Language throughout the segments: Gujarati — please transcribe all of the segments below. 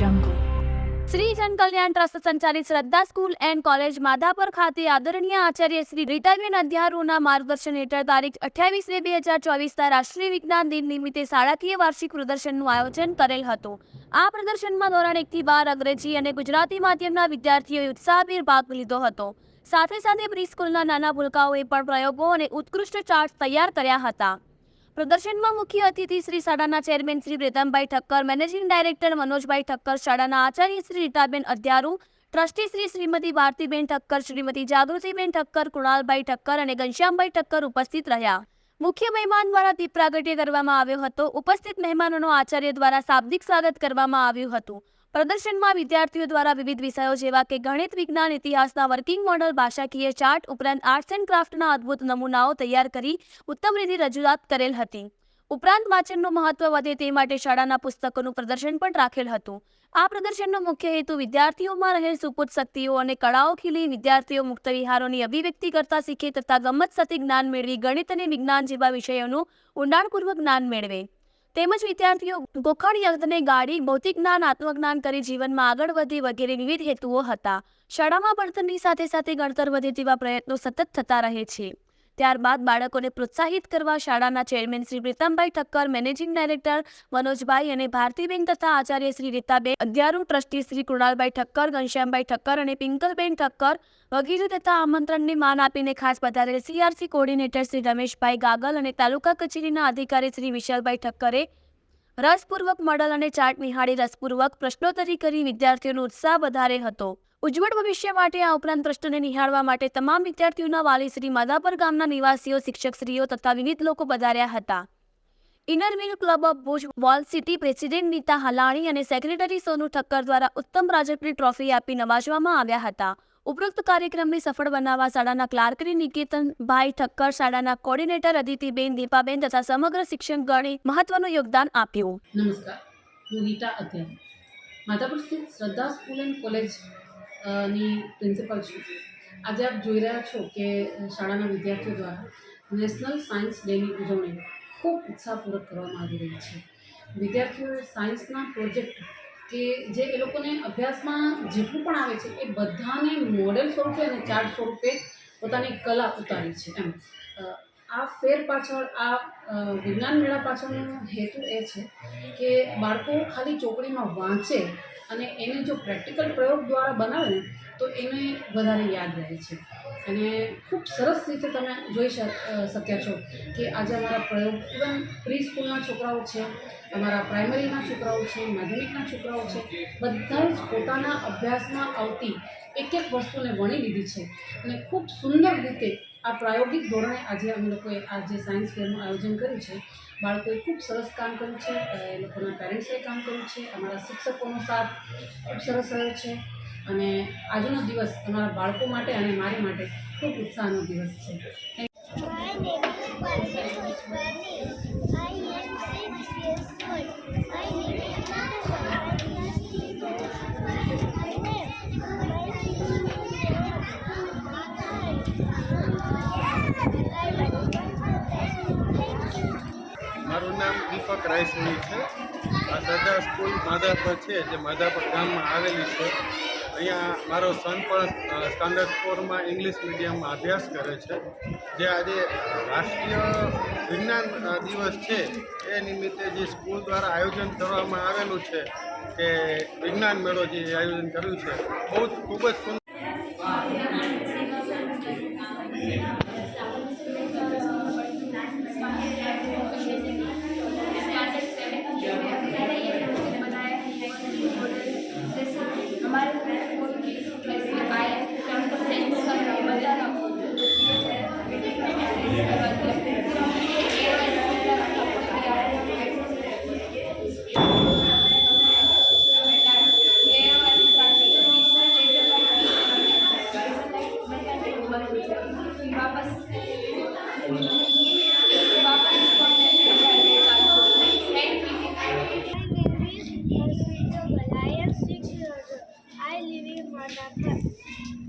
jungle. શ્રી જન કલ્યાણ ટ્રસ્ટ સંચાલિત શ્રદ્ધા સ્કૂલ એન્ડ કોલેજ માધાપર ખાતે આદરણીય આચાર્ય શ્રી રીટાબેન અધ્યારૂના માર્ગદર્શન હેઠળ તારીખ અઠ્યાવીસ બે બે હજાર ચોવીસના રાષ્ટ્રીય વિજ્ઞાન દિન નિમિત્તે શાળાકીય વાર્ષિક પ્રદર્શનનું આયોજન કરેલ હતું. આ પ્રદર્શનમાં ધોરણ એકથી બાર અંગ્રેજી અને ગુજરાતી માધ્યમના વિદ્યાર્થીઓએ ઉત્સાહભેર ભાગ લીધો હતો. સાથે સાથે પ્રી સ્કૂલના નાના ભૂલકાઓએ પણ પ્રયોગો અને ઉત્કૃષ્ટ ચાર્ટ તૈયાર કર્યા હતા. પ્રદર્શનમાં મુખ્ય અતિથિ શ્રી શાળાના chairman Shri Pritambhai Thakkar, managing director Manojbhai Thakkar, શાળાના આચાર્ય શ્રી રીતાબેન અધ્યારુ, ટ્રસ્ટી શ્રી શ્રીમતી ભારતીબેન ઠક્કર, શ્રીમતી જાગૃતિબેન ઠક્કર, કુણાલભાઈ ઠક્કર અને ઘનશ્યામભાઈ ઠક્કર ઉપસ્થિત રહ્યા. મુખ્ય મહેમાન દ્વારા દીપ પ્રાગટ્ય કરવામાં આવ્યો હતો. ઉપસ્થિત મહેમાનોનો આચાર્ય દ્વારા શાબ્દિક સ્વાગત કરવામાં આવ્યું હતું. પ્રદર્શનમાં વિદ્યાર્થીઓ દ્વારા વિવિધ વિષયો જેવા કે ગણિત, વિજ્ઞાન, ઇતિહાસના વર્કિંગ મોડલ, ભાષાકીય ચાર્ટ ઉપરાંત આર્ટ્સ એન્ડ ક્રાફ્ટના અદ્ભુત નમૂનાઓ તૈયાર કરી ઉત્તમ રીતે રજૂઆત કરેલ હતી. ઉપરાંત વાંચનનું મહત્વ વધે તે માટે શાળાના પુસ્તકોનું પ્રદર્શન પણ રાખેલ હતું. આ પ્રદર્શનનો મુખ્ય હેતુ વિદ્યાર્થીઓમાં રહેલ સુપુત શક્તિઓ અને કળાઓ ખીલી વિદ્યાર્થીઓ મુક્ત વિહારોની અભિવ્યક્તિ કરતા શીખે તથા ગમત સતી જ્ઞાન મેળવી ગણિત અને વિજ્ઞાન જેવા વિષયોનું ઊંડાણપૂર્વક જ્ઞાન મેળવે. તેમજ વિદ્યાર્થીઓ ગોખણ યજ્ઞને ગાડી, ભૌતિક જ્ઞાન, આત્મજ્ઞાન કરી જીવનમાં આગળ વધે વગેરે વિવિધ હેતુઓ હતા. શાળામાં ભણતરની સાથે સાથે ગણતર વધે તેવા પ્રયત્નો સતત થતા રહે છે. ત્યારબાદ બાળકોને પ્રોત્સાહિત કરવા શાળાના chairman Shri Pritambhai Thakkar, managing director Manojbhai અને ભારતીબેન તથા આચાર્ય શ્રી રીતાબેન અધ્યારુ ટ્રસ્ટી શ્રી કૃણાલભાઈ ઠક્કર, ઘનશ્યામભાઈ ઠક્કર અને પિંકલબેન ઠક્કર વગેરે તથા આમંત્રણને માન આપીને ખાસ પધારેલ સીઆરસી કોર્ડિનેટર શ્રી રમેશભાઈ ગાગલ અને તાલુકા કચેરીના અધિકારી શ્રી વિશાલભાઈ ઠક્કરે રસપૂર્વક મોડલ અને ચાર્ટ નિહાળી રસપૂર્વક પ્રશ્નોત્તરી કરી વિદ્યાર્થીઓનો ઉત્સાહ વધારે હતો. ઉજ્જવળ ભવિષ્ય માટે આ ઉપરાંત પ્રશ્નને નિહાળવા માટે તમામ વિદ્યાર્થીઓના વાલી શ્રી માધાપર ગામના નિવાસીઓ, શિક્ષકશ્રીઓ તથા વિવિધ લોકો પધાર્યા હતા. Inner Wheel Club of Bhuj wall city president Nita Halani અને સેક્રેટરી સોનુ ઠક્કર દ્વારા ઉત્તમ પ્રોજેક્ટની ટ્રોફી આપી નવાજવામાં આવ્યા હતા. ઉપરોક્ત કાર્યક્રમને સફળ બનાવવા શાળાના ક્લાર્કરી નિકેતનભાઈ ઠક્કર, શાળાના કોર્ડિનેટર અદિતિબેન દીપાબેન તથા સમગ્ર શિક્ષકગણે મહત્વનું યોગદાન આપ્યું. નમસ્કાર. હું નીતા અત્યારે માધાપુર સ્થિત શ્રદ્ધા સ્કૂલ એન્ડ કોલેજ ની પ્રિન્સિપલ છું. આજે આપ જોઈ રહ્યા છો કે શાળાના વિદ્યાર્થીઓ દ્વારા નેશનલ સાયન્સ ડેની ઉજવણી ખૂબ ઉત્સાહપૂર્વક કરવામાં આવી રહી છે. વિદ્યાર્થીઓએ સાયન્સના પ્રોજેક્ટ કે જે એ લોકોને અભ્યાસમાં જેટલું પણ આવે છે, એ બધાને મોડેલ સ્વરૂપે અને ચાર્ટ સ્વરૂપે પોતાની કલા ઉતારી છે. એમ. આ ફેર પાછળ, આ વિજ્ઞાન મેળા પાછળનો હેતુ એ છે કે બાળકો ખાલી ચોપડીમાં વાંચે અને એને જો પ્રેક્ટિકલ પ્રયોગ દ્વારા બનાવે ને તો એને વધારે યાદ રહે છે. અને ખૂબ સરસ રીતે તમે જોઈ શક- શક્યા છો કે આજે અમારા પ્રયોગ ઇવન પ્રી સ્કૂલના છોકરાઓ છે, અમારા પ્રાઇમરીના છોકરાઓ છે, માધ્યમિકના છોકરાઓ છે બધા જ પોતાના અભ્યાસમાં આવતી એક એક વસ્તુને વણી લીધી છે. અને ખૂબ સુંદર રીતે આ પ્રાયોગિક ધોરણે આજે અમે લોકોએ આ જે સાયન્સ ફેરનું આયોજન કર્યું છે, બાળકોએ ખૂબ સરસ કામ કર્યું છે એ લોકોના પેરેન્ટ્સે કામ કર્યું છે, અમારા શિક્ષકોનો સાથ ખૂબ સરસ રહ્યો છે અને આજનો દિવસ અમારા બાળકો માટે અને મારી માટે ખૂબ ઉત્સાહનો દિવસ છે. દીપક રાયસોની છે. આ સરદાર સ્કૂલ માધાપર છે, જે માધાપર ગામમાં આવેલી છે. અહીંયા મારો સન પણ સ્ટાન્ડર્ડ ફોરમાં ઇંગ્લિશ મીડિયમમાં અભ્યાસ કરે છે. જે આજે રાષ્ટ્રીય વિજ્ઞાન દિવસ છે, એ નિમિત્તે જે સ્કૂલ દ્વારા આયોજન કરવામાં આવેલું છે કે વિજ્ઞાન મેળો જે આયોજન કર્યું છે, બહુ ખૂબ જ Thank you.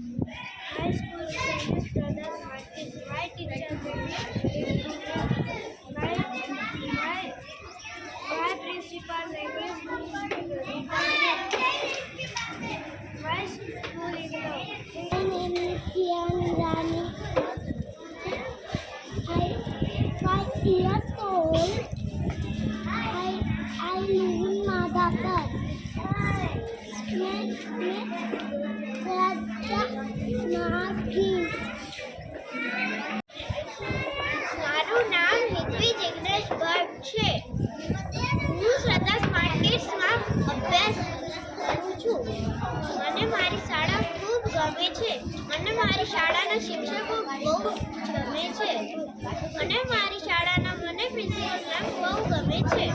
મારું નામ હિતવી જિગ્નેશ છે. હું શ્રદ્ધા સ્માર્ટ અભ્યાસ કરું છું. મને મારી શાળા ખૂબ ગમે છે. અને મારી શાળાના શિક્ષકો બહુ ગમે છે. અને મારી શાળાના મને પ્રિન્સિપલ મેમ બહુ ગમે છે.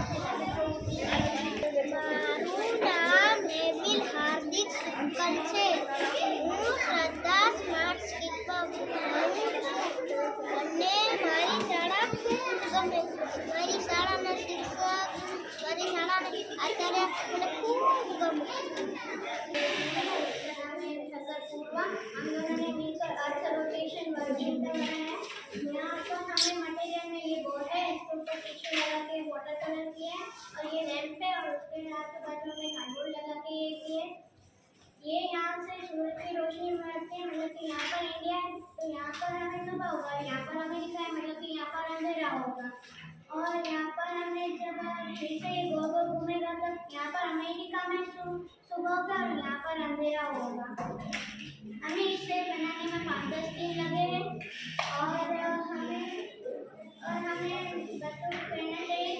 हमने मिलकर अर्थ रोटेशन वर्कशीट बनाया है यहाँ पर हमें मटेरियल में ये बोर्ड है इसके ऊपर टिश्यू लगा के वाटर कलर किया है और ये लैंप है और उसके आजू बाजू में कार्डबोर्ड लगा के ये किए ये यहाँ से सूरज की रोशनी मारते हैं मतलब कि यहाँ पर इंडिया है तो यहाँ पर हमें सुबह होगा यहाँ पर अमेरिका है मतलब कि यहाँ पर अंधेरा होगा और यहाँ पर हमें जब फिर से ये गोल गोल घूमेगा तब यहाँ पर अमेरिका में सु- सुबह होगा और यहाँ पर अंधेरा होगा हमें इसे बनाने में पाँच दस दिन लगे हैं और हमें और हमें बच्चों को कहना चाहिए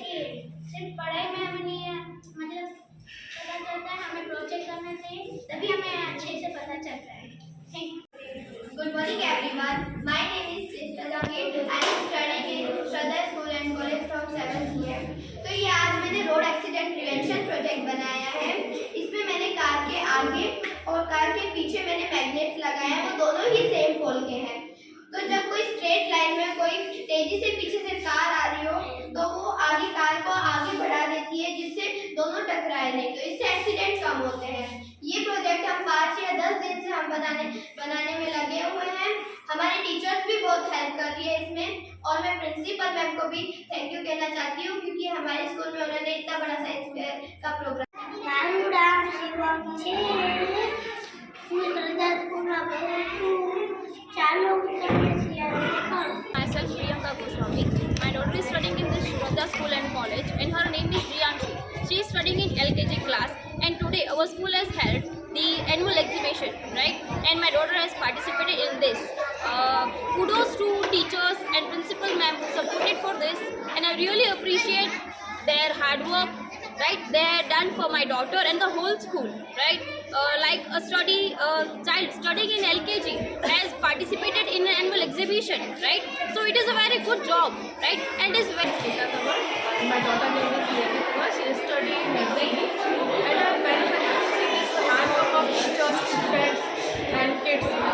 तेज़ी से पीछे से कार आ रही हो तो वो आगे कार को आगे बढ़ा देती है, जिससे दोनों टकराए नहीं। तो इससे एक्सीडेंट कम होते हैं। ये प्रोजेक्ट हम पाँच या दस दिन से हम बनाने बनाने में लगे हुए हैं। हमारे टीचर्स भी बहुत हेल्प कर रही है इसमें। और मैं प्रिंसिपल मैम को भी थैंक यू कहना चाहती हूँ, क्योंकि हमारे स्कूल में उन्होंने इतना बड़ा साइंस फेयर का प्रोग्राम चार Goswami. My daughter is studying in the Shraddha School and College and her name is Riyanshi. She is studying in LKG class and today our school has held the annual exhibition, right? And my daughter has participated in this. Uh, kudos to teachers and principal ma'am who supported for this and I really appreciate their hard work right they done for my daughter and the whole school right? Uh, like a study uh, child studying in lkg has participated in an annual exhibition right? So it is a very good job right? And is very My daughter name is She is studying. And I'm very happy to see this hard work of teachers, and kids